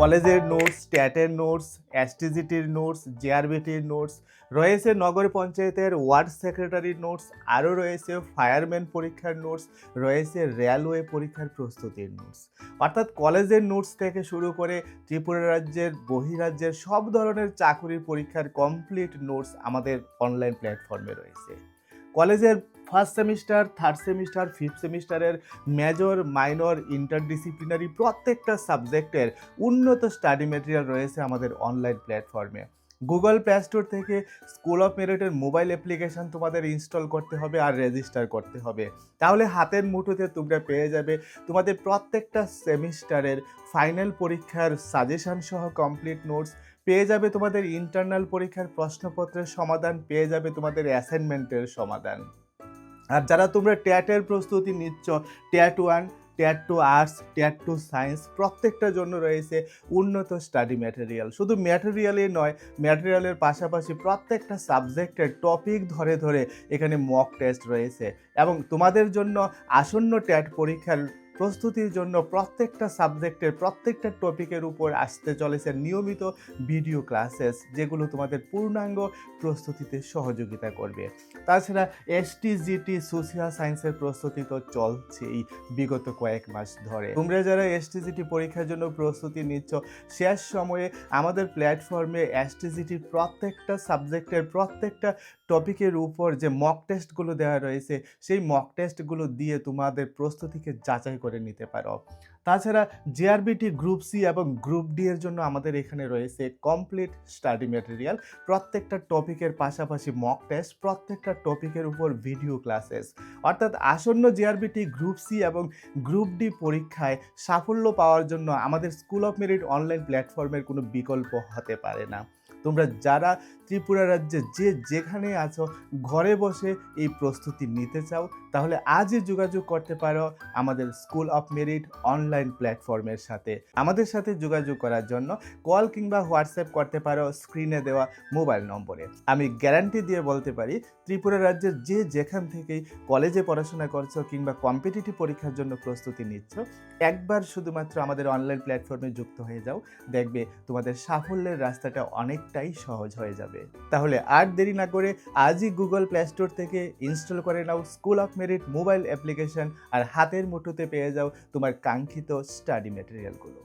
কলেজের নোটস ট্যাটের নোটস, এসটিজিটির নোটস, জেআরবিটির নোটস, রয়েছে নগর পঞ্চায়েতের ওয়ার্ড সেক্রেটারির নোটস, আরও রয়েছে ফায়ারম্যান পরীক্ষার নোটস, রয়েছে রেলওয়ে পরীক্ষার প্রস্তুতির নোটস। অর্থাৎ কলেজের নোটস থেকে শুরু করে ত্রিপুরা রাজ্যের, বহিরাজ্যের সব ধরনের চাকুরির পরীক্ষার কমপ্লিট নোটস আমাদের অনলাইন প্ল্যাটফর্মে রয়েছে। কলেজের first semester third semester fifth সেমিস্টারের মেজর মাইনর ইন্টারডিসিপ্লিনারি প্রত্যেকটা সাবজেক্টের উন্নত স্টাডি মেটেরিয়াল রয়েছে আমাদের অনলাইন প্ল্যাটফর্মে গুগল প্লে স্টোর থেকে স্কুল অফ মেরিটের মোবাইল অ্যাপ্লিকেশন তোমাদের ইনস্টল করতে হবে আর রেজিস্টার করতে হবে। তাহলে হাতের মুঠোতে তোমরা পেয়ে যাবে তোমাদের প্রত্যেকটা সেমিস্টারের ফাইনাল পরীক্ষার সাজেশন সহ কমপ্লিট নোটস পেয়ে যাবে তোমাদের ইন্টারনাল পরীক্ষার প্রশ্নপত্রের সমাধান, পেয়ে যাবে তোমাদের অ্যাসাইনমেন্টের সমাধান। আর যারা তোমরা ট্যাটের প্রস্তুতি নিচ্ছ TET one TET two arts TET two science প্রত্যেকটার জন্য রয়েছে উন্নত স্টাডি ম্যাটেরিয়াল শুধু ম্যাটেরিয়ালই নয় ম্যাটেরিয়ালের পাশাপাশি প্রত্যেকটা সাবজেক্টের টপিক ধরে ধরে এখানে মক টেস্ট রয়েছে। এবং তোমাদের জন্য আসন্ন ট্যাট পরীক্ষার প্রস্তুতির জন্য প্রত্যেকটা সাবজেক্টের প্রত্যেকটা টপিকের উপর আসতে চলেছে নিয়মিত ভিডিও ক্লাসেস, যেগুলো তোমাদের পূর্ণাঙ্গ প্রস্তুতিতে সহযোগিতা করবে। তাছাড়া এসটি জিটি সোশিয়াল সায়েন্সের প্রস্তুতি তো চলছেই বিগত কয়েক মাস ধরে। তোমরা যারা এসটি জিটি পরীক্ষার জন্য প্রস্তুতি নিচ্ছ, শেষ সময়ে আমাদের প্ল্যাটফর্মে এসটি জিটির প্রত্যেকটা সাবজেক্টের প্রত্যেকটা টপিকের উপর যে মক টেস্টগুলো দেওয়া রয়েছে, সেই মক টেস্টগুলো দিয়ে তোমাদের প্রস্তুতিকে যাচাই করে নিতে পারো। তাছাড়া জেআরবিটি গ্রুপ সি এবং গ্রুপ ডি এর জন্য আমাদের এখানে রয়েছে কমপ্লিট স্টাডি ম্যাটেরিয়াল প্রত্যেকটা টপিকের পাশাপাশি মক টেস্ট প্রত্যেকটা টপিকের উপর ভিডিও ক্লাসেস অর্থাৎ আসন্ন জেআরবিটি গ্রুপ সি এবং গ্রুপ ডি পরীক্ষায় সাফল্য পাওয়ার জন্য আমাদের স্কুল অফ মেরিট অনলাইন প্ল্যাটফর্মের কোনো বিকল্প হতে পারে না। তোমরা যারা ত্রিপুরা রাজ্যে যে যেখানে আছো, ঘরে বসে এই প্রস্তুতি নিতে চাও, তাহলে আজই যোগাযোগ করতে পারো আমাদের স্কুল অফ মেরিট অনলাইন প্ল্যাটফর্মের সাথে আমাদের সাথে যোগাযোগ করার জন্য কল কিংবা হোয়াটসঅ্যাপ করতে পারো স্ক্রিনে দেওয়া মোবাইল নম্বরে। আমি গ্যারান্টি দিয়ে বলতে পারি, ত্রিপুরা রাজ্যের যে যেখান থেকেই কলেজে পড়াশোনা করছ কিংবা কম্পিটিটিভ পরীক্ষার জন্য প্রস্তুতি নিচ্ছ, একবার শুধুমাত্র আমাদের অনলাইন প্ল্যাটফর্মে যুক্ত হয়ে যাও, দেখবে তোমাদের সাফল্যের রাস্তাটা অনেকটাই সহজ হয়ে যাবে। তাহলে আর দেরি না করে আজই গুগল প্লে স্টোর থেকে ইনস্টল করে নাও school of merit mobile application আর হাতের মুঠোতে পেয়ে যাও তোমার কাঙ্ক্ষিত স্টাডি ম্যাটেরিয়ালগুলো